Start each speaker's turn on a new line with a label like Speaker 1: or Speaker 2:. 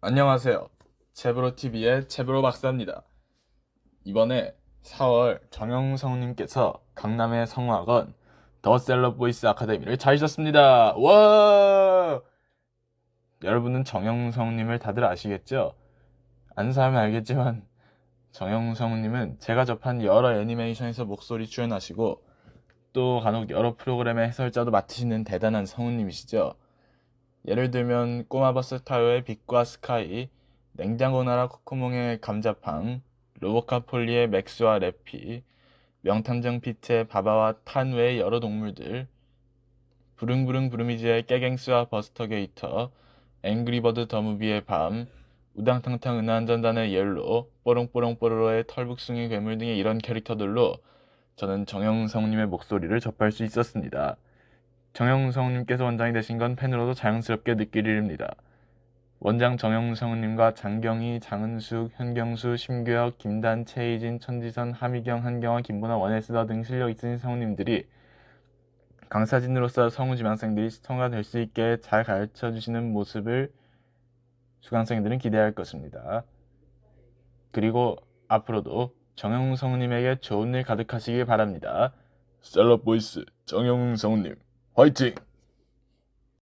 Speaker 1: 안녕하세요. 제브로TV의 제브로 박사입니다. 이번에 4월 정영성님께서 강남의 성악원 더 셀럽 보이스 아카데미를 찾으셨습니다. 와! 여러분은 정영성님을 다들 아시겠죠? 안 사면 알겠지만 정영성님은 제가 접한 여러 애니메이션에서 목소리 출연하시고 또 간혹 여러 프로그램의 해설자도 맡으시는 대단한 성우님이시죠. 예를 들면 꼬마버스 타요의 빛과 스카이, 냉장고 나라 코코몽의 감자팡, 로보카 폴리의 맥스와 레피, 명탐정 피트의 바바와 탄 외의 여러 동물들, 부릉부릉 부르미지의 깨갱스와 버스터 게이터, 앵그리버드 더무비의 밤, 우당탕탕 은하한전단의 옐로, 뽀롱뽀롱 뽀로로의 털북숭이 괴물 등의 이런 캐릭터들로 저는 정영성님의 목소리를 접할 수 있었습니다. 정영성님께서 원장이 되신 건 팬으로도 자연스럽게 느낄 일입니다. 원장 정영성님과 장경희, 장은숙, 현경수, 심규혁, 김단, 최희진, 천지선, 하미경, 한경화, 김보나, 원에스더 등 실력 있으신 성우님들이 강사진으로서 성우 지망생들이 시청자 될수 있게 잘 가르쳐 주시는 모습을 수강생들은 기대할 것입니다. 그리고 앞으로도 정영성님에게 좋은 일 가득하시길 바랍니다. 셀럽 보이스 정영성님 화이팅!